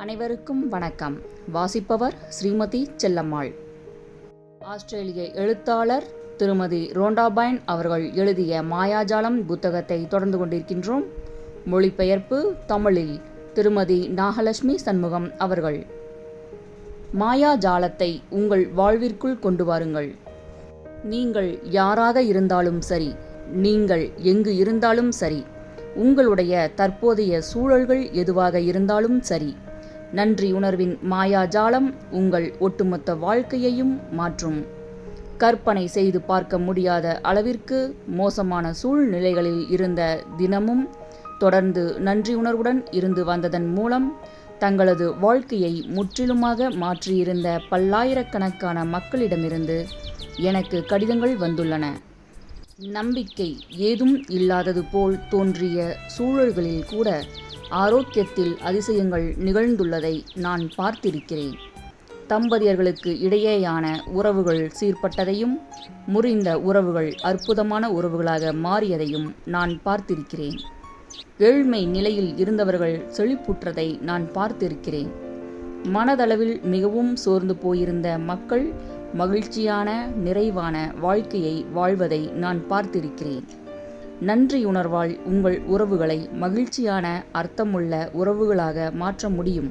அனைவருக்கும் வணக்கம். வாசிப்பவர் ஸ்ரீமதி செல்லம்மாள். ஆஸ்திரேலிய எழுத்தாளர் திருமதி ரோண்டாபைன் அவர்கள் எழுதிய மாயாஜாலம் புத்தகத்தை தொடர்ந்து கொண்டிருக்கின்றோம். மொழிபெயர்ப்பு தமிழில் திருமதி நாகலட்சுமி சண்முகம் அவர்கள். மாயாஜாலத்தை உங்கள் வாழ்விற்குள் கொண்டு வாருங்கள். நீங்கள் யாராக இருந்தாலும் சரி நீங்கள் எங்கு இருந்தாலும் சரி உங்களுடைய தற்போதைய சூழல்கள் எதுவாக இருந்தாலும் சரி நன்றி உணர்வின் மாயாஜாலம் உங்கள் ஒட்டுமொத்த வாழ்க்கையையும் மாற்றும். கற்பனை செய்து பார்க்க முடியாத அளவிற்கு மோசமான சூழ்நிலைகளில் இருந்த தினமும் தொடர்ந்து நன்றி உணர்வுடன் இருந்து வந்ததன் மூலம் தங்களது வாழ்க்கையை முற்றிலுமாக மாற்றியிருந்த பல்லாயிரக்கணக்கான மக்களிடமிருந்து எனக்கு கடிதங்கள் வந்துள்ளன. நம்பிக்கை ஏதும் இல்லாதது போல் தோன்றிய சூழல்களில் கூட ஆரோக்கியத்தில் அதிசயங்கள் நிகழ்ந்துள்ளதை நான் பார்த்திருக்கிறேன். தம்பதியர்களுக்கு இடையேயான உறவுகள் சீர்பட்டதையும் முறிந்த உறவுகள் அற்புதமான உறவுகளாக மாறியதையும் நான் பார்த்திருக்கிறேன். ஏழ்மை நிலையில் இருந்தவர்கள் செழிப்புற்றதை நான் பார்த்திருக்கிறேன். மனதளவில் மிகவும் சோர்ந்து போயிருந்த மக்கள் மகிழ்ச்சியான நிறைவான வாழ்க்கையை வாழ்வதை நான் பார்த்திருக்கிறேன். நன்றியுணர்வால் உங்கள் உறவுகளை மகிழ்ச்சியான அர்த்தமுள்ள உறவுகளாக மாற்ற முடியும்.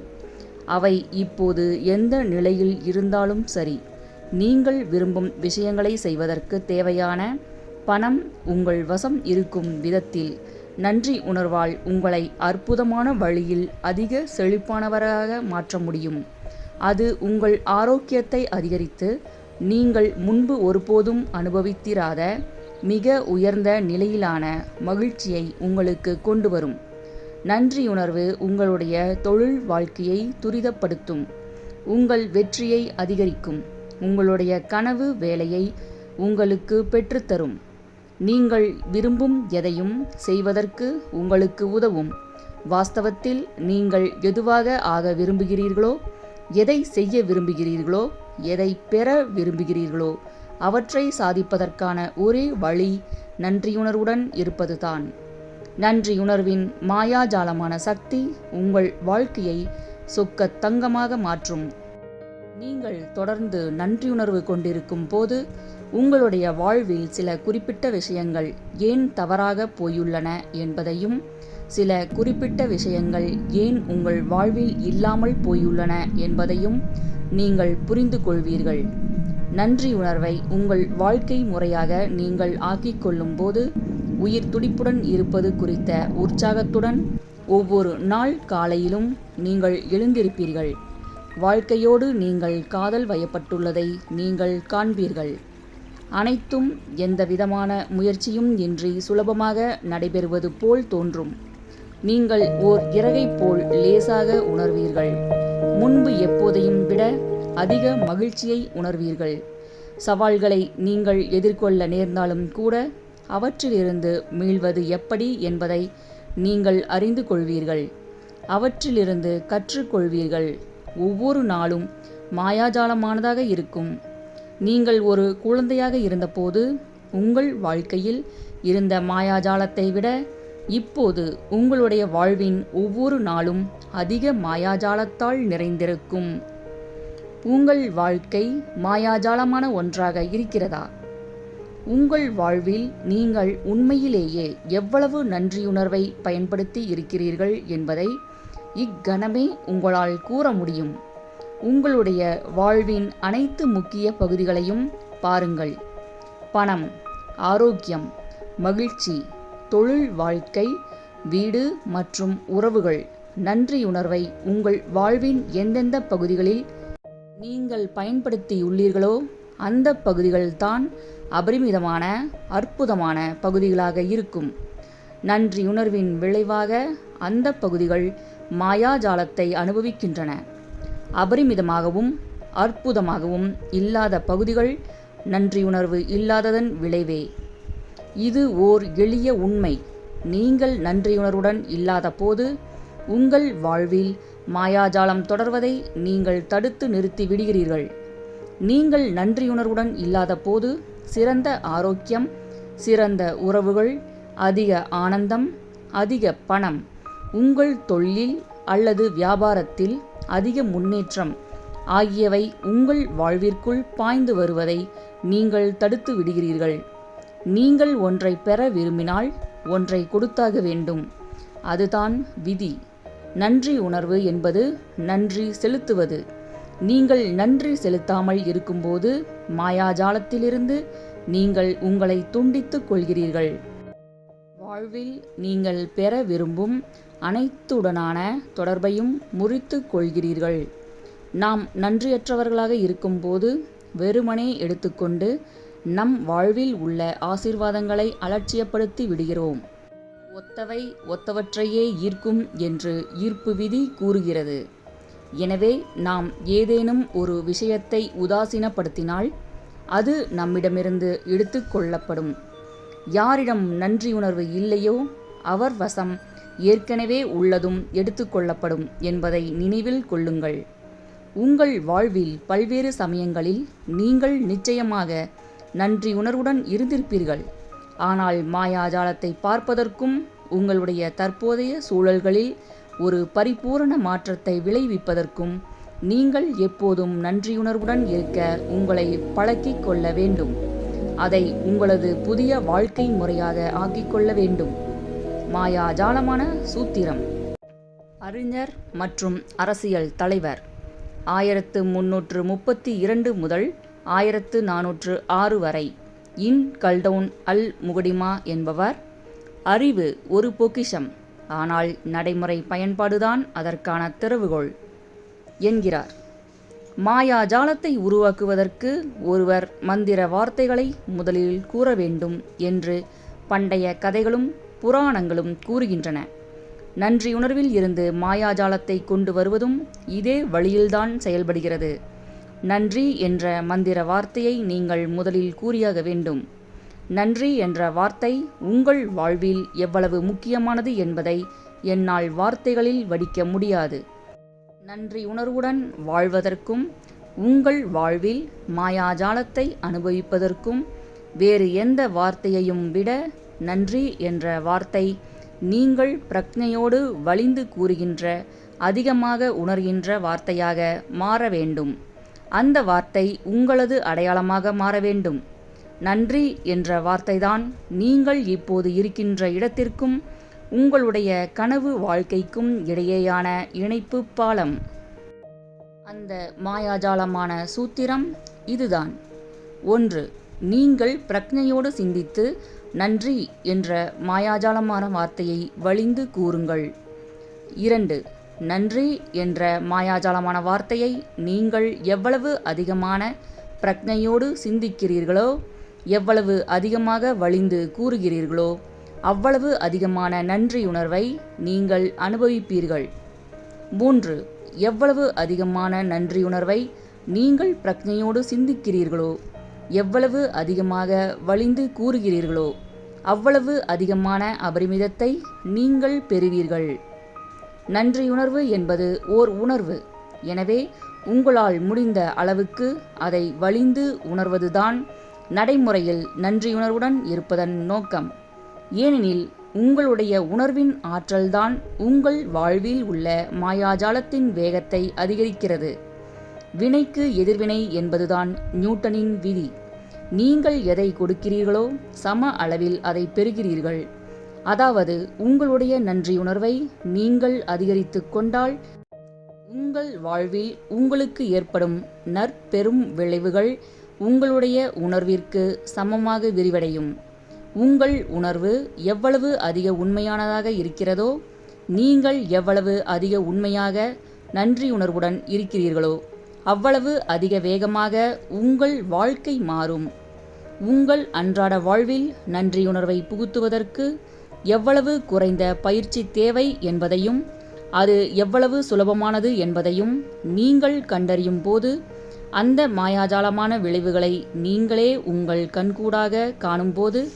அவை இப்போது எந்த நிலையில் இருந்தாலும் சரி நீங்கள் விரும்பும் விஷயங்களை செய்வதற்கு தேவையான பணம் உங்கள் வசம் இருக்கும் விதத்தில் நன்றி உணர்வால் உங்களை அற்புதமான வழியில் அதிக செழிப்பானவராக மாற்ற முடியும். அது உங்கள் ஆரோக்கியத்தை அதிகரித்து நீங்கள் முன்பு ஒருபோதும் அனுபவித்திராத மிக உயர்ந்த நிலையிலான மகிழ்ச்சியை உங்களுக்கு கொண்டு வரும் நன்றியுணர்வு உங்களுடைய தொழில் வாழ்க்கையை துரிதப்படுத்தும். உங்கள் வெற்றியை அதிகரிக்கும். உங்களுடைய கனவு வேலையை உங்களுக்கு பெற்றுத்தரும். நீங்கள் விரும்பும் எதையும் செய்வதற்கு உங்களுக்கு உதவும். வாஸ்தவத்தில் நீங்கள் எதுவாக ஆக விரும்புகிறீர்களோ எதை செய்ய விரும்புகிறீர்களோ எதை பெற விரும்புகிறீர்களோ அவற்றை சாதிப்பதற்கான ஒரே வழி நன்றியுணர்வுடன் இருப்பதுதான். நன்றியுணர்வின் மாயாஜாலமான சக்தி உங்கள் வாழ்க்கையை சொக்க தங்கமாக மாற்றும். நீங்கள் தொடர்ந்து நன்றியுணர்வு கொண்டிருக்கும் போது உங்களுடைய வாழ்வில் சில குறிப்பிட்ட விஷயங்கள் ஏன் தவறாக போயுள்ளன என்பதையும் சில குறிப்பிட்ட விஷயங்கள் ஏன் உங்கள் வாழ்வில் இல்லாமல் போயுள்ளன என்பதையும் நீங்கள் புரிந்து கொள்வீர்கள் நன்றி உணர்வை உங்கள் வாழ்க்கை முறையாக நீங்கள் ஆக்கிக் கொள்ளும்போது உயிர் துடிப்புடன் இருப்பது குறித்த உற்சாகத்துடன் ஒவ்வொரு நாள் காலையிலும் நீங்கள் எழுந்திருப்பீர்கள். வாழ்க்கையோடு நீங்கள் காதல் வயப்பட்டுள்ளதை நீங்கள் காண்பீர்கள். அனைத்தும் எந்தவிதமான முயற்சியும் இன்றி சுலபமாக நடைபெறுவது போல் தோன்றும். நீங்கள் ஓர் இறகை போல் லேசாக உணர்வீர்கள். முன்பு எப்போதையும் விட அதிக மகிழ்ச்சியை உணர்வீர்கள். சவால்களை நீங்கள் எதிர்கொள்ள நேர்ந்தாலும் கூட அவற்றிலிருந்து மீள்வது எப்படி என்பதை நீங்கள் அறிந்து கொள்வீர்கள். அவற்றிலிருந்து கற்றுக்கொள்வீர்கள். ஒவ்வொரு நாளும் மாயாஜாலமானதாக இருக்கும். நீங்கள் ஒரு குழந்தையாக இருந்தபோது உங்கள் வாழ்க்கையில் இருந்த மாயாஜாலத்தை விட இப்போது உங்களுடைய வாழ்வின் ஒவ்வொரு நாளும் அதிக மாயாஜாலத்தால் நிறைந்திருக்கும். உங்கள் வாழ்க்கை மாயாஜாலமான ஒன்றாக இருக்கிறதா? உங்கள் வாழ்வில் நீங்கள் உண்மையிலேயே எவ்வளவு நன்றியுணர்வை பயன்படுத்தி இருக்கிறீர்கள் என்பதை இக்கணமே உங்களால் கூற முடியும். உங்களுடைய வாழ்வின் அனைத்து முக்கிய பகுதிகளையும் பாருங்கள். பணம் ஆரோக்கியம் மகிழ்ச்சி தொழில் வாழ்க்கை வீடு மற்றும் உறவுகள் நன்றியுணர்வை உங்கள் வாழ்வின் எந்தெந்த பகுதிகளில் நீங்கள் பயன்படுத்தியுள்ளீர்களோ? அந்த பகுதிகள்தான் அபரிமிதமான அற்புதமான பகுதிகளாக இருக்கும். நன்றியுணர்வின் விளைவாக அந்த பகுதிகள் மாயாஜாலத்தை அனுபவிக்கின்றன. அபரிமிதமாகவும் அற்புதமாகவும் இல்லாத பகுதிகள் நன்றியுணர்வு இல்லாததன் விளைவே. இது ஓர் எளிய உண்மை. நீங்கள் நன்றியுணர்வுடன் இல்லாத போது உங்கள் வாழ்வில் மாயாஜாலம் தொடர்வதை நீங்கள் தடுத்து நிறுத்தி விடுகிறீர்கள். நீங்கள் நன்றியுணர்வுடன் இல்லாத போது சிறந்த ஆரோக்கியம் சிறந்த உறவுகள் அதிக ஆனந்தம் அதிக பணம் உங்கள் தொழில் அல்லது வியாபாரத்தில் அதிக முன்னேற்றம் ஆகியவை உங்கள் வாழ்விற்குள் பாய்ந்து வருவதை நீங்கள் தடுத்து விடுகிறீர்கள். நீங்கள் ஒன்றை பெற விரும்பினால் ஒன்றை கொடுத்தாக வேண்டும். அதுதான் விதி. நன்றி உணர்வு என்பது நன்றி செலுத்துவது. நீங்கள் நன்றி செலுத்தாமல் இருக்கும்போது மாயாஜாலத்திலிருந்து நீங்கள் உங்களை துண்டித்துக் கொள்கிறீர்கள். வாழ்வில் நீங்கள் பெற விரும்பும் அனைத்துடனான தொடர்பையும் முறித்து கொள்கிறீர்கள். நாம் நன்றியற்றவர்களாக இருக்கும்போது வெறுமனே எடுத்துக்கொண்டு நம் வாழ்வில் உள்ள ஆசீர்வாதங்களை அலட்சியப்படுத்தி விடுகிறோம். ஒத்தவை ஒத்தவற்றையே ஈர்க்கும் என்று ஈர்ப்பு விதி கூறுகிறது. எனவே நாம் ஏதேனும் ஒரு விஷயத்தை உதாசீனப்படுத்தினால் அது நம்மிடமிருந்து எடுத்து கொள்ளப்படும். யாரிடம் நன்றியுணர்வு இல்லையோ அவர் வசம் ஏற்கனவே உள்ளதும் எடுத்துக்கொள்ளப்படும் என்பதை நினைவில் கொள்ளுங்கள். உங்கள் வாழ்வில் பல்வேறு சமயங்களில் நீங்கள் நிச்சயமாக நன்றியுணர்வுடன் இருந்திருப்பீர்கள். ஆனால் மாயாஜாலத்தை பார்ப்பதற்கும் உங்களுடைய தற்போதைய சூழல்களில் ஒரு பரிபூரண மாற்றத்தை விளைவிப்பதற்கும் நீங்கள் எப்போதும் நன்றியுணர்வுடன் இருக்க உங்களை பழக்கிக் கொள்ள வேண்டும். அதை உங்களது புதிய வாழ்க்கை முறையாக ஆக்கிக்கொள்ள வேண்டும். மாயாஜாலமான சூத்திரம். அறிஞர் மற்றும் அரசியல் தலைவர். ஆயிரத்து முன்னூற்று முப்பத்தி இரண்டு முதல் ஆயிரத்து நானூற்று ஆறு வரை. இன் கல்டவுன் அல் முகடிமா என்பவர். அறிவு ஒரு பொக்கிஷம் ஆனால் நடைமுறை பயன்பாடுதான் அதற்கான திறவுகோள் என்கிறார். மாயாஜாலத்தை உருவாக்குவதற்கு ஒருவர் மந்திர வார்த்தைகளை முதலில் கூற வேண்டும் என்று பண்டைய கதைகளும் புராணங்களும் கூறுகின்றன. நன்றியுணர்வில் இருந்து மாயாஜாலத்தை கொண்டு வருவதும் இதே வழியில்தான் செயல்படுகிறது. நன்றி என்ற மந்திர வார்த்தையை நீங்கள் முதலில் கூறியாக வேண்டும். நன்றி என்ற வார்த்தை உங்கள் வாழ்வில் எவ்வளவு முக்கியமானது என்பதை என்னால் வார்த்தைகளில் வடிக்க முடியாது. நன்றி உணர்வுடன் வாழ்வதற்கும் உங்கள் வாழ்வில் மாயாஜாலத்தை அனுபவிப்பதற்கும் வேறு எந்த வார்த்தையையும் விட நன்றி என்ற வார்த்தை நீங்கள் பிரக்ஞையோடு வலிந்து கூறுகின்ற அதிகமாக உணர்கின்ற வார்த்தையாக மாற வேண்டும். அந்த வார்த்தை உங்களது அடையாளமாக மாற வேண்டும். நன்றி என்ற வார்த்தைதான் நீங்கள் இப்போது இருக்கின்ற இடத்திற்கும் உங்களுடைய கனவு வாழ்க்கைக்கும் இடையேயான இணைப்பு பாலம். அந்த மாயாஜாலமான சூத்திரம் இதுதான். ஒன்று நீங்கள் பிரக்ஞையோடு சிந்தித்து நன்றி என்ற மாயாஜாலமான வார்த்தையை வழிந்து கூறுங்கள். இரண்டு நன்றி என்ற மாயாஜாலமான வார்த்தையை நீங்கள் எவ்வளவு அதிகமான பிரக்ஞையோடு சிந்திக்கிறீர்களோ எவ்வளவு அதிகமாக வழிந்து கூறுகிறீர்களோ அவ்வளவு அதிகமான நன்றியுணர்வை நீங்கள் அனுபவிப்பீர்கள். மூன்று எவ்வளவு அதிகமான நன்றியுணர்வை நீங்கள் பிரக்ஞையோடு சிந்திக்கிறீர்களோ எவ்வளவு அதிகமாக வழிந்து கூறுகிறீர்களோ அவ்வளவு அதிகமான அபரிமிதத்தை நீங்கள் பெறுவீர்கள். நன்றியுணர்வு என்பது ஓர் உணர்வு. எனவே உங்களால் முடிந்த அளவுக்கு அதை வலிந்து உணர்வதுதான் நடைமுறையில் நன்றியுணர்வுடன் இருப்பதன் நோக்கம். ஏனெனில் உங்களுடைய உணர்வின் ஆற்றல்தான் உங்கள் வாழ்வில் உள்ள மாயாஜாலத்தின் வேகத்தை அதிகரிக்கிறது. வினைக்கு எதிர்வினை என்பதுதான் நியூட்டனின் விதி. நீங்கள் எதை கொடுக்கிறீர்களோ சம அளவில் அதை பெறுகிறீர்கள். அதாவது உங்களுடைய நன்றியுணர்வை நீங்கள் அதிகரித்து கொண்டால் உங்கள் வாழ்வில் உங்களுக்கு ஏற்படும் நற்பெரும் விளைவுகள் உங்களுடைய உணர்விற்கு சமமாக விரிவடையும். உங்கள் உணர்வு எவ்வளவு அதிக உண்மையானதாக இருக்கிறதோ நீங்கள் எவ்வளவு அதிக உண்மையாக நன்றியுணர்வுடன் இருக்கிறீர்களோ அவ்வளவு அதிக வேகமாக உங்கள் வாழ்க்கை மாறும். உங்கள் அன்றாட வாழ்வில் நன்றியுணர்வை புகுத்துவதற்கு எவ்வளவு குறைந்த பயிற்சி தேவை என்பதையும் அது எவ்வளவு சுலபமானது என்பதையும் நீங்கள் கண்டறியும் போது அந்த மாயாஜாலமான விளைவுகளை நீங்களே உங்கள் கண்கூடாக காணும்போது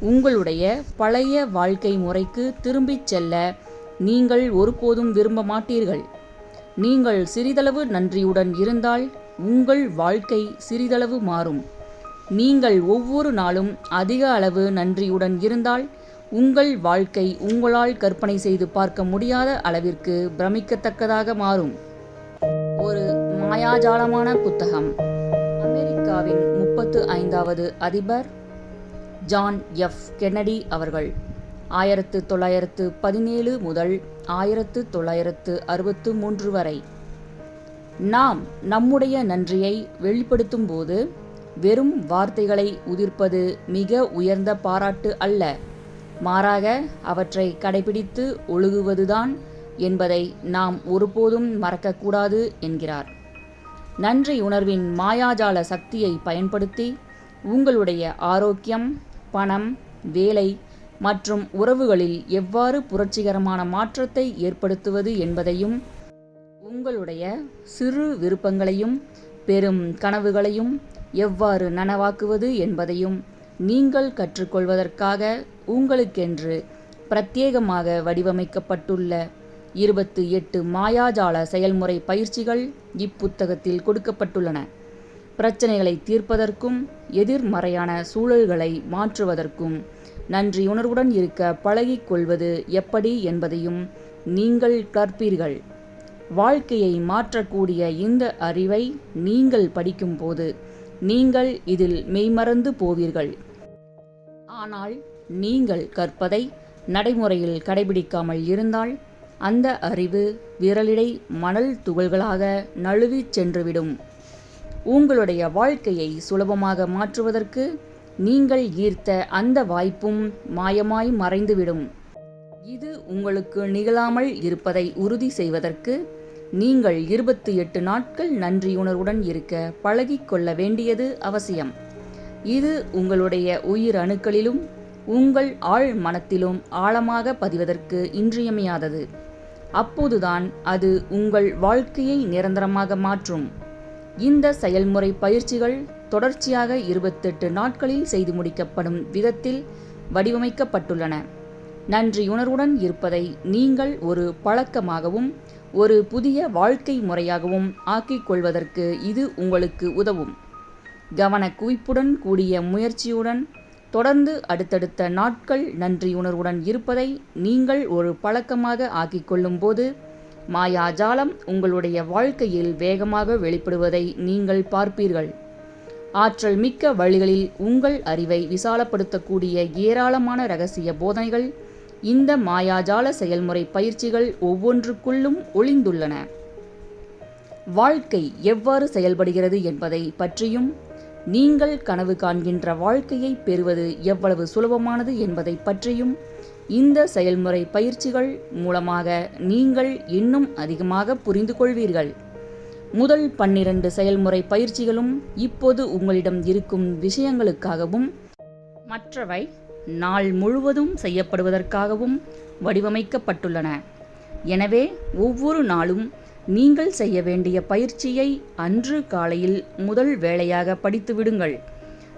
உங்களுடைய பழைய வாழ்க்கை முறைக்கு திரும்பிச் செல்ல நீங்கள் ஒருபோதும் விரும்ப மாட்டீர்கள். நீங்கள் சிறிதளவு நன்றியுடன் இருந்தால் உங்கள் வாழ்க்கை சிறிதளவு மாறும். நீங்கள் ஒவ்வொரு நாளும் அதிக அளவு நன்றியுடன் இருந்தால் உங்கள் வாழ்க்கை உங்களால் கற்பனை செய்து பார்க்க முடியாத அளவிற்கு பிரமிக்கத்தக்கதாக மாறும். ஒரு மாயாஜாலமான புத்தகம். அமெரிக்காவின் முப்பத்து ஐந்தாவது அதிபர் ஜான் எஃப். கென்னடி அவர்கள் ஆயிரத்து தொள்ளாயிரத்து பதினேழு முதல் ஆயிரத்து தொள்ளாயிரத்து அறுபத்து மூன்று வரை. நாம் நம்முடைய நன்றியை வெளிப்படுத்தும் போது வெறும் வார்த்தைகளை உதிர்ப்பது மிக உயர்ந்த பாராட்டு அல்ல. மாறாக அவற்றை கடைபிடித்து ஒழுகுவதுதான் என்பதை நாம் ஒருபோதும் மறக்கக்கூடாது என்கிறார். நன்றி உணர்வின் மாயாஜால சக்தியை பயன்படுத்தி உங்களுடைய ஆரோக்கியம் பணம் வேலை மற்றும் உறவுகளில் எவ்வாறு புரட்சிகரமான மாற்றத்தை ஏற்படுத்துவது என்பதையும் உங்களுடைய சிறு விருப்பங்களையும் பெரும் கனவுகளையும் எவ்வாறு நனவாக்குவது என்பதையும் நீங்கள் கற்றுக்கொள்வதற்காக உங்களுக்கென்று பிரத்யேகமாக வடிவமைக்கப்பட்டுள்ள இருபத்து எட்டு மாயாஜால செயல்முறை பயிற்சிகள் இப்புத்தகத்தில் கொடுக்கப்பட்டுள்ளன. பிரச்சனைகளை தீர்ப்பதற்கும் எதிர்மறையான சூழல்களை மாற்றுவதற்கும் நன்றியுணர்வுடன் இருக்க பழகிக்கொள்வது எப்படி என்பதையும் நீங்கள் கற்பீர்கள். வாழ்க்கையை மாற்றக்கூடிய இந்த அறிவை நீங்கள் படிக்கும்போது நீங்கள் இதில் மெய்மறந்து போவீர்கள். ஆனால் நீங்கள் கற்பதை நடைமுறையில் கடைபிடிக்காமல் இருந்தால் அந்த அறிவு விரலிடை மணல் துகள்களாக நழுவிச் சென்றுவிடும். உங்களுடைய வாழ்க்கையை சுலபமாக மாற்றுவதற்கு நீங்கள் ஈர்த்த அந்த வாய்ப்பும் மாயமாய் மறைந்துவிடும். இது உங்களுக்கு நிகழாமல் இருப்பதை உறுதி செய்வதற்கு நீங்கள் இருபத்தி எட்டு நாட்கள் நன்றியுணர்வுடன் இருக்க பழகிக் கொள்ள வேண்டியது அவசியம். இது உங்களுடைய உயிர் அணுக்களிலும் உங்கள் ஆழ் மனத்திலும் ஆழமாக பதிவதற்கு இன்றியமையாதது. அப்போதுதான் அது உங்கள் வாழ்க்கையை நிரந்தரமாக மாற்றும். இந்த செயல்முறை பயிற்சிகள் தொடர்ச்சியாக இருபத்தெட்டு நாட்களில் செய்து முடிக்கப்படும் விதத்தில் வடிவமைக்கப்பட்டுள்ளன. நன்றியுணர்வுடன் இருப்பதை நீங்கள் ஒரு பழக்கமாகவும் ஒரு புதிய வாழ்க்கை முறையாகவும் ஆக்கிக் கொள்வதற்கு இது உங்களுக்கு உதவும். கவன குவிப்புடன் கூடிய முயற்சியுடன் தொடர்ந்து அடுத்தடுத்த நாட்கள் நன்றியுணர்வுடன் இருப்பதை நீங்கள் ஒரு பழக்கமாக ஆக்கிக் கொள்ளும்போது மாயாஜாலம் உங்களுடைய வாழ்க்கையில் வேகமாக வெளிப்படுவதை நீங்கள் பார்ப்பீர்கள். ஆற்றல் மிக்க வழிகளில் உங்கள் அறிவை விசாலப்படுத்தக்கூடிய ஏராளமான ரகசிய போதனைகள் இந்த மாயாஜால செயல்முறை பயிற்சிகள் ஒவ்வொன்றுக்குள்ளும் ஒளிந்துள்ளன. வாழ்க்கை எவ்வாறு செயல்படுகிறது என்பதை பற்றியும் நீங்கள் கனவு காண்கின்ற வாழ்க்கையை பெறுவது எவ்வளவு சுலபமானது என்பதை பற்றியும் இந்த செயல்முறை பயிற்சிகள் மூலமாக நீங்கள் இன்னும் அதிகமாக புரிந்து கொள்வீர்கள். முதல் பன்னிரண்டு செயல்முறை பயிற்சிகளும் இப்போது உங்களிடம் இருக்கும் விஷயங்களுக்காகவும் மற்றவை நாள் முழுவதும் செய்யப்படுவதற்காகவும் வடிவமைக்கப்பட்டுள்ளன. எனவே ஒவ்வொரு நாளும் நீங்கள் செய்ய வேண்டிய பயிற்சியை அன்று காலையில் முதல் வேளையாக படித்து விடுங்கள்.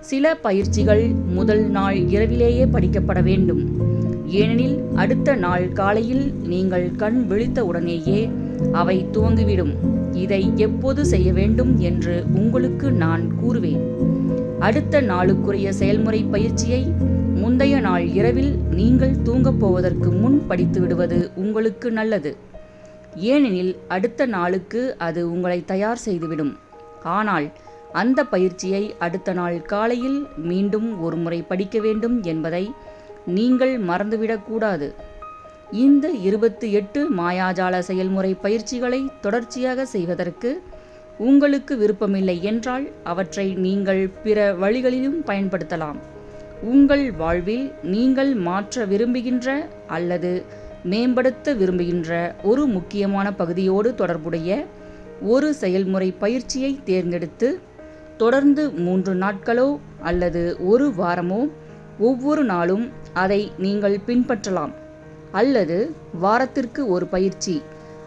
சில பயிற்சிகள் முதல் நாள் இரவிலேயே படிக்கப்பட வேண்டும். ஏனெனில் அடுத்த நாள் காலையில் நீங்கள் கண் விழித்த உடனேயே அவை துவங்கிவிடும். இதை எப்போது செய்ய வேண்டும் என்று உங்களுக்கு நான் கூறுவேன். அடுத்த நாளுக்குரிய செயல்முறை பயிற்சியை முந்தைய நாள் இரவில் நீங்கள் தூங்கப் போவதற்கு முன் படித்து விடுவது உங்களுக்கு நல்லது. ஏனெனில் அடுத்த நாளுக்கு அது உங்களை தயார் செய்துவிடும். ஆனால் அந்த பயிற்சியை அடுத்த நாள் காலையில் மீண்டும் ஒரு முறை படிக்க வேண்டும் என்பதை நீங்கள் மறந்துவிடக்கூடாது இந்த இருபத்தி எட்டு மாயாஜால செயல்முறை பயிற்சிகளை தொடர்ச்சியாக செய்வதற்கு உங்களுக்கு விருப்பமில்லை என்றால் அவற்றை நீங்கள் பிற வழிகளிலும் பயன்படுத்தலாம். உங்கள் வாழ்வில் நீங்கள் மாற்ற விரும்புகின்ற அல்லது மேம்படுத்த விரும்புகின்ற ஒரு முக்கியமான பகுதியோடு தொடர்புடைய ஒரு செயல்முறை பயிற்சியை தேர்ந்தெடுத்து தொடர்ந்து மூன்று நாட்களோ அல்லது ஒரு வாரமோ ஒவ்வொரு நாளும் அதை நீங்கள் பின்பற்றலாம். அல்லது வாரத்திற்கு ஒரு பயிற்சி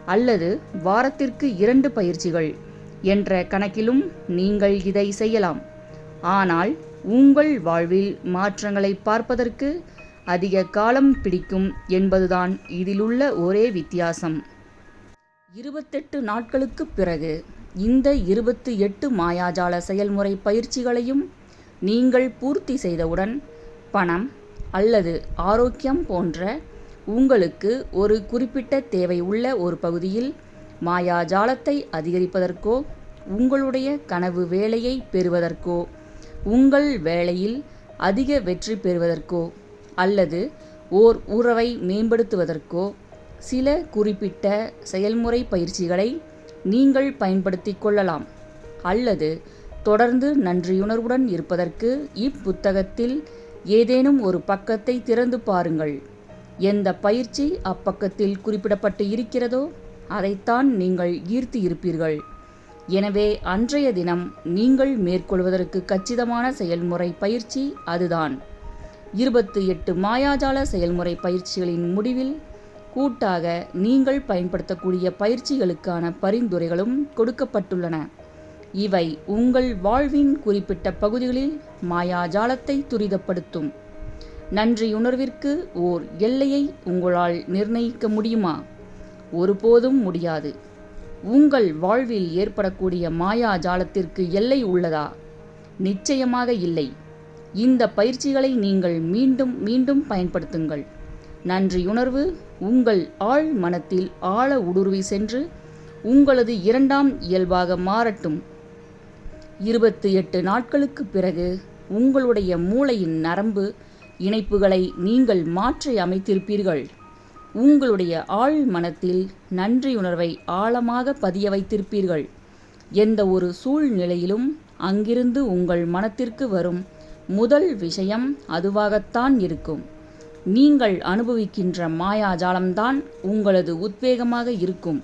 அல்லது வாரத்திற்கு இரண்டு பயிற்சிகள் என்ற கணக்கிலும் நீங்கள் இதை செய்யலாம். ஆனால் உங்கள் வாழ்வில் மாற்றங்களை பார்ப்பதற்கு அதிக காலம் பிடிக்கும் என்பதுதான் இதிலுள்ள ஒரே வித்தியாசம். இருபத்தெட்டு நாட்களுக்குப் பிறகு இந்த இருபத்தி எட்டு மாயாஜால செயல்முறை பயிற்சிகளையும் நீங்கள் பூர்த்தி செய்தவுடன் பணம் அல்லது ஆரோக்கியம் போன்ற உங்களுக்கு ஒரு குறிப்பிட்ட தேவை உள்ள ஒரு பகுதியில் மாயாஜாலத்தை அதிகரிப்பதற்கோ உங்களுடைய கனவு வேலையை பெறுவதற்கோ உங்கள் வேலையில் அதிக வெற்றி பெறுவதற்கோ அல்லது ஓர் உறவை மேம்படுத்துவதற்கோ சில குறிப்பிட்ட செயல்முறை பயிற்சிகளை நீங்கள் பயன்படுத்திக் கொள்ளலாம். அல்லது தொடர்ந்து நன்றியுணர்வுடன் இருப்பதற்கு இப்புத்தகத்தில் ஏதேனும் ஒரு பக்கத்தை திறந்து பாருங்கள். எந்த பயிற்சி அப்பக்கத்தில் குறிப்பிடப்பட்டு இருக்கிறதோ அதைத்தான் நீங்கள் ஈர்த்து இருப்பீர்கள் எனவே அன்றைய தினம் நீங்கள் மேற்கொள்வதற்கு கச்சிதமான செயல்முறை பயிற்சி அதுதான். இருபத்தி எட்டு மாயாஜால செயல்முறை பயிற்சிகளின் முடிவில் கூட்டாக நீங்கள் பயன்படுத்தக்கூடிய பயிற்சிகளுக்கான பரிந்துரைகளும் கொடுக்கப்பட்டுள்ளன. இவை உங்கள் வாழ்வின் குறிப்பிட்ட பகுதிகளில் மாயாஜாலத்தை துரிதப்படுத்தும். நன்றியுணர்விற்கு ஓர் எல்லையை உங்களால் நிர்ணயிக்க முடியுமா? ஒருபோதும் முடியாது. உங்கள் வாழ்வில் ஏற்படக்கூடிய மாயாஜாலத்திற்கு எல்லை உள்ளதா? நிச்சயமாக இல்லை. இந்த பயிற்சிகளை நீங்கள் மீண்டும் மீண்டும் பயன்படுத்துங்கள். நன்றியுணர்வு. உங்கள் ஆழ் மனத்தில் ஆழ ஊடுருவி சென்று உங்களது இரண்டாம் இயல்பாக மாறட்டும். இருபத்தி எட்டு நாட்களுக்கு பிறகு உங்களுடைய மூளையின் நரம்பு இணைப்புகளை நீங்கள் மாற்றி அமைத்திருப்பீர்கள். உங்களுடைய ஆழ் மனத்தில் நன்றியுணர்வை ஆழமாக பதிய வைத்திருப்பீர்கள். எந்த ஒரு சூழ்நிலையிலும் அங்கிருந்து உங்கள் மனத்திற்கு வரும் முதல் விஷயம் அதுவாகத்தான் இருக்கும். நீங்கள் அனுபவிக்கின்ற மாயாஜாலம்தான் உங்களது உத்வேகமாக இருக்கும்.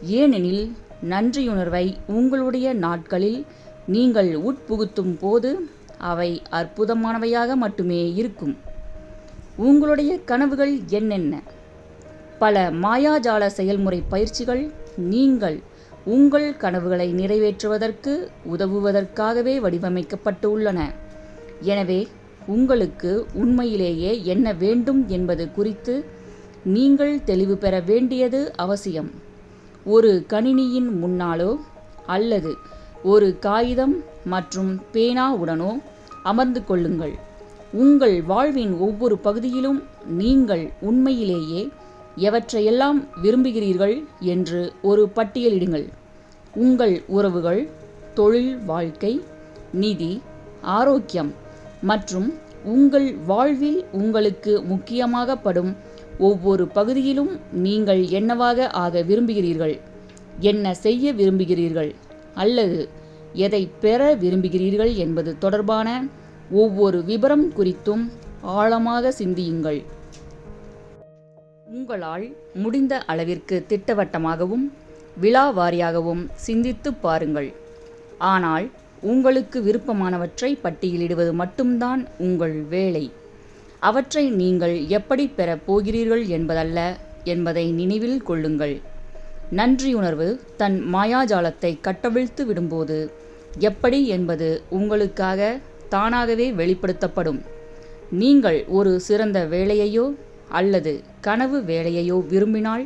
ஏனெனில் நன்றியுணர்வை உங்களுடைய நாட்களில் நீங்கள் உட்புகுத்தும் போது அவை அற்புதமானவையாக மட்டுமே இருக்கும். உங்களுடைய கனவுகள் என்னென்ன? பல மாயாஜால செயல்முறை பயிற்சிகள் நீங்கள் உங்கள் கனவுகளை நிறைவேற்றுவதற்கு உதவுவதற்காகவே வடிவமைக்கப்பட்டு உள்ளன எனவே உங்களுக்கு உண்மையிலேயே என்ன வேண்டும் என்பது குறித்து நீங்கள் தெளிவு பெற வேண்டியது அவசியம். ஒரு கணினியின் முன்னாலோ அல்லது ஒரு காகிதம் மற்றும் பேனாவுடனோ அமர்ந்து கொள்ளுங்கள். உங்கள் வாழ்வின் ஒவ்வொரு பகுதியிலும் நீங்கள் உண்மையிலேயே எவற்றையெல்லாம் விரும்புகிறீர்கள் என்று ஒரு பட்டியலிடுங்கள் உங்கள் உறவுகள் தொழில் வாழ்க்கை நிதி ஆரோக்கியம் மற்றும் உங்கள் வாழ்வில் உங்களுக்கு முக்கியமாக படும் ஒவ்வொரு பகுதியிலும் நீங்கள் என்னவாக ஆக விரும்புகிறீர்கள்? என்ன செய்ய விரும்புகிறீர்கள்? அல்லது எதை பெற விரும்புகிறீர்கள் என்பது தொடர்பான ஒவ்வொரு விபரம் குறித்தும் ஆழமாக சிந்தியுங்கள். உங்களால் முடிந்த அளவிற்கு திட்டவட்டமாகவும் விழாவாரியாகவும் சிந்தித்து பாருங்கள். ஆனால் உங்களுக்கு விருப்பமானவற்றை பட்டியலிடுவது மட்டும்தான் உங்கள் வேலை. அவற்றை நீங்கள் எப்படி பெறப் போகிறீர்கள் என்பதல்ல என்பதை நினைவில் கொள்ளுங்கள். நன்றியுணர்வு தன் மாயாஜாலத்தை கட்டவிழ்த்து விடும்போது எப்படி என்பது உங்களுக்காக தானாகவே வெளிப்படுத்தப்படும். நீங்கள் ஒரு சிறந்த வேலையையோ அல்லது கனவு வேலையையோ விரும்பினால்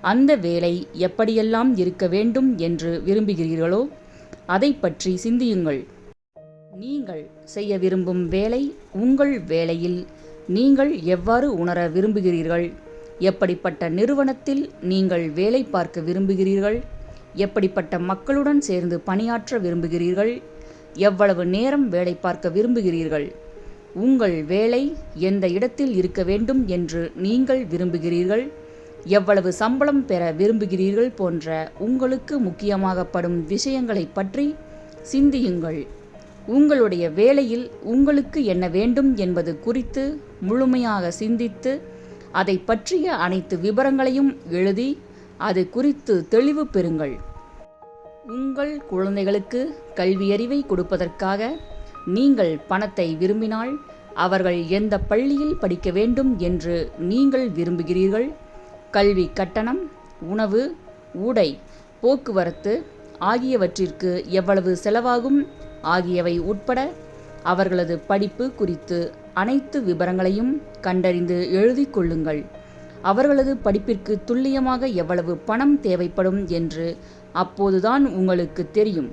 அந்த வேலை எப்படியெல்லாம் இருக்க வேண்டும் என்று விரும்புகிறீர்களோ அதை பற்றி சிந்தியுங்கள். நீங்கள் செய்ய விரும்பும் வேலை உங்கள் வேலையில் நீங்கள் எவ்வாறு உணர விரும்புகிறீர்கள்? எப்படிப்பட்ட நிறுவனத்தில் நீங்கள் வேலை பார்க்க விரும்புகிறீர்கள்? எப்படிப்பட்ட மக்களுடன் சேர்ந்து பணியாற்ற விரும்புகிறீர்கள்? எவ்வளவு நேரம் வேலை பார்க்க விரும்புகிறீர்கள்? உங்கள் வேலை எந்த இடத்தில் இருக்க வேண்டும் என்று நீங்கள் விரும்புகிறீர்கள்? எவ்வளவு சம்பளம் பெற விரும்புகிறீர்கள் போன்ற உங்களுக்கு முக்கியமாகப்படும் விஷயங்களை பற்றி சிந்தியுங்கள். உங்களுடைய வேலையில் உங்களுக்கு என்ன வேண்டும் என்பது குறித்து முழுமையாக சிந்தித்து அதை பற்றிய அனைத்து விவரங்களையும் எழுதி அது குறித்து தெளிவு பெறுங்கள். உங்கள் குழந்தைகளுக்கு கல்வியறிவை கொடுப்பதற்காக நீங்கள் பணத்தை விரும்பினால் அவர்கள் எந்த பள்ளியில் படிக்க வேண்டும் என்று நீங்கள் விரும்புகிறீர்கள்? கல்வி கட்டணம் உணவு உடை போக்குவரத்து ஆகியவற்றிற்கு எவ்வளவு செலவாகும்? ஆகியவை உட்பட அவர்களது படிப்பு குறித்து அனைத்து விவரங்களையும் கண்டறிந்து எழுதி கொள்ளுங்கள். அவர்களது படிப்பிற்கு துல்லியமாக எவ்வளவு பணம் தேவைப்படும் என்று அப்போதுதான் உங்களுக்கு தெரியும்.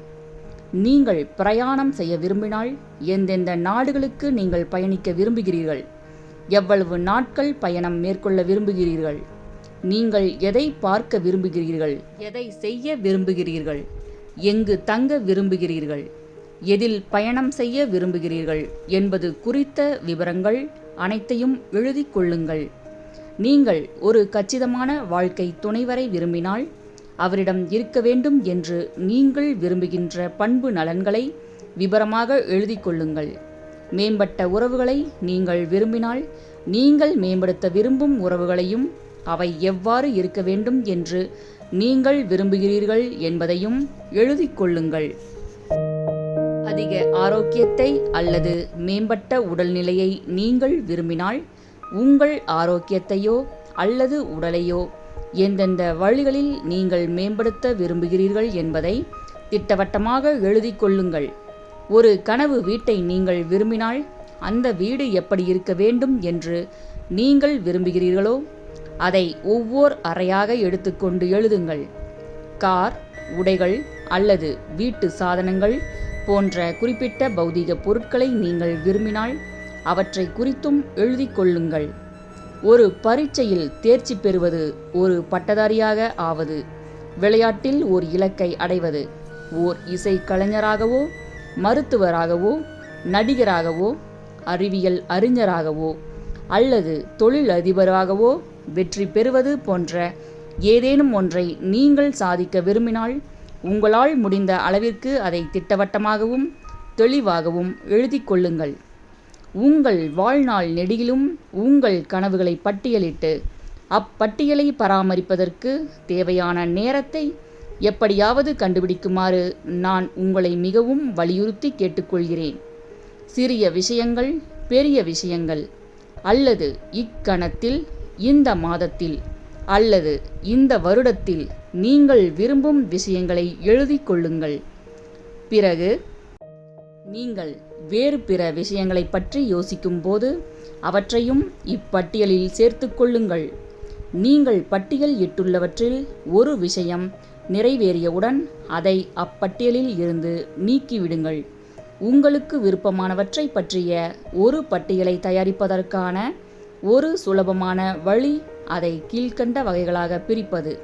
நீங்கள் பிரயாணம் செய்ய விரும்பினால் எந்தெந்த நாடுகளுக்கு நீங்கள் பயணிக்க விரும்புகிறீர்கள்? எவ்வளவு நாட்கள் பயணம் மேற்கொள்ள விரும்புகிறீர்கள்? நீங்கள் எதை பார்க்க விரும்புகிறீர்கள்? எதை செய்ய விரும்புகிறீர்கள்? எங்கு தங்க விரும்புகிறீர்கள்? எதில் பயணம் செய்ய விரும்புகிறீர்கள்? என்பது குறித்த விவரங்கள் அனைத்தையும் எழுதி கொள்ளுங்கள். நீங்கள் ஒரு கச்சிதமான வாழ்க்கை துணைவரை விரும்பினால் அவரிடம் இருக்க வேண்டும் என்று நீங்கள் விரும்புகின்ற பண்பு நலன்களை விபரமாக எழுதி கொள்ளுங்கள். மேம்பட்ட உறவுகளை நீங்கள் விரும்பினால் நீங்கள் மேம்படுத்த விரும்பும் உறவுகளையும் அவை எவ்வாறு இருக்க வேண்டும் என்று நீங்கள் விரும்புகிறீர்கள் என்பதையும் எழுதி கொள்ளுங்கள். அதிக ஆரோக்கியத்தை அல்லது மேம்பட்ட உடல்நிலையை நீங்கள் விரும்பினால் உங்கள் ஆரோக்கியத்தையோ அல்லது உடலையோ எந்தெந்த வழிகளில் நீங்கள் மேம்படுத்த விரும்புகிறீர்கள் என்பதை திட்டவட்டமாக எழுதி கொள்ளுங்கள். ஒரு கனவு வீட்டை நீங்கள் விரும்பினால் அந்த வீடு எப்படி இருக்க வேண்டும் என்று நீங்கள் விரும்புகிறீர்களோ அதை ஒவ்வொரு அறையாக எடுத்துக்கொண்டு எழுதுங்கள். கார் உடைகள் அல்லது வீட்டு சாதனங்கள் போன்ற குறிப்பிட்ட பௌதீக பொருட்களை நீங்கள் விரும்பினால் அவற்றை குறித்தும் எழுதி கொள்ளுங்கள். ஒரு பரீட்சையில் தேர்ச்சி பெறுவது ஒரு பட்டதாரியாக ஆவது. விளையாட்டில் ஓர் இலக்கை அடைவது ஓர் இசை கலைஞராகவோ மருத்துவராகவோ நடிகராகவோ அறிவியல் அறிஞராகவோ அல்லது தொழிலதிபராகவோ வெற்றி பெறுவது போன்ற ஏதேனும் ஒன்றை நீங்கள் சாதிக்க விரும்பினால் உங்களால் முடிந்த அளவிற்கு அதை திட்டவட்டமாகவும் தெளிவாகவும் எழுதி கொள்ளுங்கள். உங்கள் வாழ்நாள் நெடியிலும் உங்கள் கனவுகளை பட்டியலிட்டு அப்பட்டியலை பராமரிப்பதற்கு தேவையான நேரத்தை எப்படியாவது கண்டுபிடிக்குமாறு நான் உங்களை மிகவும் வலியுறுத்தி கேட்டுக்கொள்கிறேன். சிறிய விஷயங்கள் பெரிய விஷயங்கள் அல்லது இக்கணத்தில் இந்த மாதத்தில் அல்லது இந்த வருடத்தில் நீங்கள் விரும்பும் விஷயங்களை எழுதிக் கொள்ளுங்கள். பிறகு நீங்கள் வேறு பிற விஷயங்களைப் பற்றி யோசிக்கும்போது அவற்றையும் இப்பட்டியலில் சேர்த்து கொள்ளுங்கள். நீங்கள் பட்டியல் இட்டுள்ளவற்றில் ஒரு விஷயம் நிறைவேறியவுடன் அதை அப்பட்டியலில் இருந்து நீக்கிவிடுங்கள். உங்களுக்கு விருப்பமானவற்றை பற்றிய ஒரு பட்டியலை தயாரிப்பதற்கான ஒரு சுலபமான வழி அதை கீழ்க்கண்ட வகைகளாக பிரிப்பது.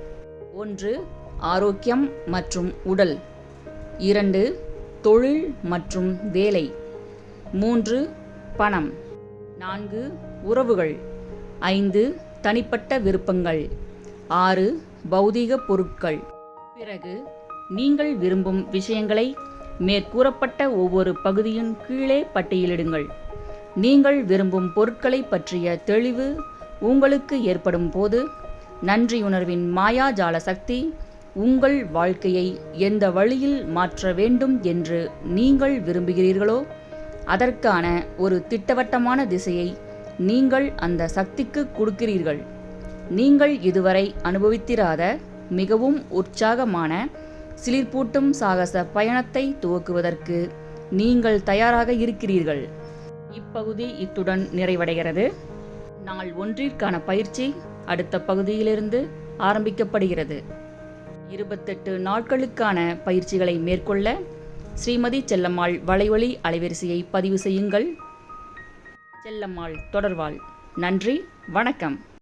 ஒன்று ஆரோக்கியம் மற்றும் உடல். இரண்டு தொழில் மற்றும் வேலை. மூன்று பணம். நான்கு உறவுகள். ஐந்து தனிப்பட்ட விருப்பங்கள். ஆறு பௌதீக பொருட்கள். பிறகு நீங்கள் விரும்பும் விஷயங்களை மேற்கூறப்பட்ட ஒவ்வொரு பகுதியின் கீழே பட்டியலிடுங்கள். நீங்கள் விரும்பும் பொருட்களை பற்றிய தெளிவு உங்களுக்கு ஏற்படும் போது நன்றியுணர்வின் மாயாஜால சக்தி உங்கள் வாழ்க்கையை எந்த வழியில் மாற்ற வேண்டும் என்று நீங்கள் விரும்புகிறீர்களோ அதற்கான ஒரு திட்டவட்டமான திசையை நீங்கள் அந்த சக்திக்கு கொடுக்கிறீர்கள். நீங்கள் இதுவரை அனுபவித்திராத மிகவும் உற்சாகமான சிலிர்ப்பூட்டும் சாகச பயணத்தை துவக்குவதற்கு நீங்கள் தயாராக இருக்கிறீர்கள். இப்பகுதி இத்துடன் நிறைவடைகிறது. நாள் ஒன்றிற்கான பயிற்சி அடுத்த பகுதியிலிருந்து ஆரம்பிக்கப்படுகிறது. இருபத்தெட்டு நாட்களுக்கான பயிற்சிகளை மேற்கொள்ள ஸ்ரீமதி செல்லம்மாள் வலைவழி அலைவரிசையை பதிவு செய்யுங்கள். செல்லம்மாள் தொடர்வாள். நன்றி வணக்கம்.